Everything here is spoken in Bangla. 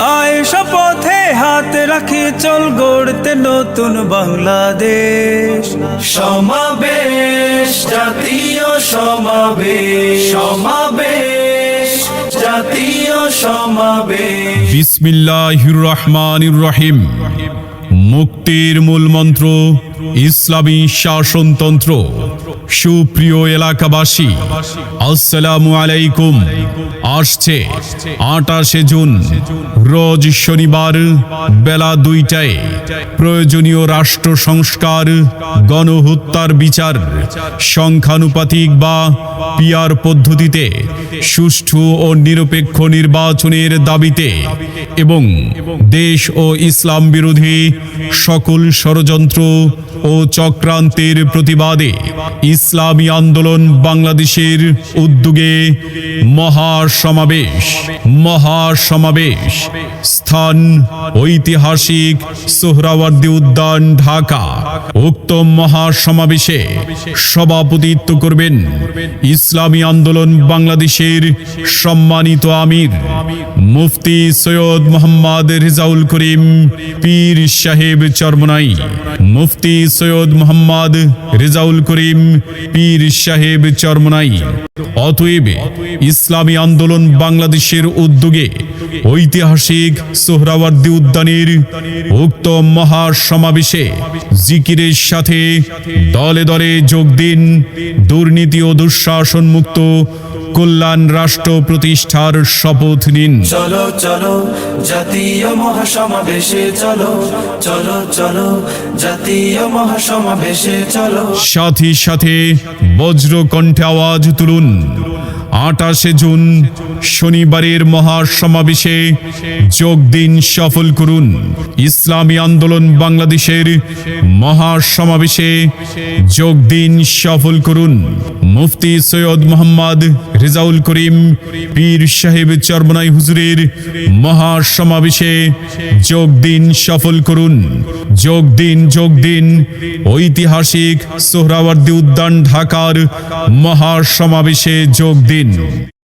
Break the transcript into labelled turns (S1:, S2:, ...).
S1: আয় শপথে হাত রাখি চল গড়তে নতুন বাংলাদেশ। সমাবেশ জাতীয় সমাবেশ। সমাবেশ জাতীয় সমাবেশ।
S2: বিসমিল্লাহির রহমানির রহিম। মুক্তির মূল মন্ত্র ইসলামী শাসনতন্ত্র। সুপ্রিয় এলাকাবাসী, আসসালামু আলাইকুম। আসছে আটাশে জুন, রোজ শনিবার বেলা দুইটায় প্রয়োজনীয় রাষ্ট্র সংস্কার, গণহত্যার বিচার, সংখ্যানুপাতিক বা পিয়ার পদ্ধতিতে সুষ্ঠু ও নিরপেক্ষ নির্বাচনের দাবিতে এবং দেশ ও ইসলাম বিরোধী সকল ষড়যন্ত্র ও চক্রান্তের প্রতিবাদে ইসলামী আন্দোলন বাংলাদেশের উদ্যোগে মহাসমাবেশ মহাসমাবেশ। স্থান ঐতিহাসিক সোহরাওয়ার্দী উদ্যান, ঢাকা। উক্ত মহাসমাবেশে সভাপতিত্ব করবেন ইসলামী আন্দোলন বাংলাদেশের সম্মানিত আমির মুফতি সৈয়দ মোহাম্মদ রেজাউল করিম, পীর সাহেব চরমনাই, মুফতি সৈয়দ মোহাম্মদ রেজাউল করিম, পীর সাহেব চরমনাই। অতএব ইসলামী আন্দোলন বাংলাদেশের উদ্যোগে ঐতিহাসিক সোহরাওয়ার্দী উদ্যানের উক্ত মহাসমাবেশে জিকিরের সাথে দলে দলে যোগ দিন দুর্নীতি ও দুঃশাসন মুক্ত কল্যাণ রাষ্ট্র প্রতিষ্ঠার শপথ নিন।
S1: চলো চলো জাতীয় মহাসমাবেশে চলো চলো চলো জাতীয় মহাসমাবেশে চলো।
S2: সাথে সাথে বজ্র কণ্ঠে আওয়াজ তুলুন। আটাশে জুন, শনিবারের মহাসমাবেশে যোগ দিন সফল করুন। ইসলামী আন্দোলন বাংলাদেশের মহাসমাবেশে যোগ দিন সফল করুন। মুফতি সৈয়দ মোহাম্মদ রেজাউল করিম, পীর সাহেব চরমনাই হুজুরের মহাসমাবেশে যোগ দিন সফল করুন। যোগ দিন যোগ দিন, ঐতিহাসিক সোহরাওয়ার্দী উদ্যান ঢাকার মহাসমাবেশে যোগ দিন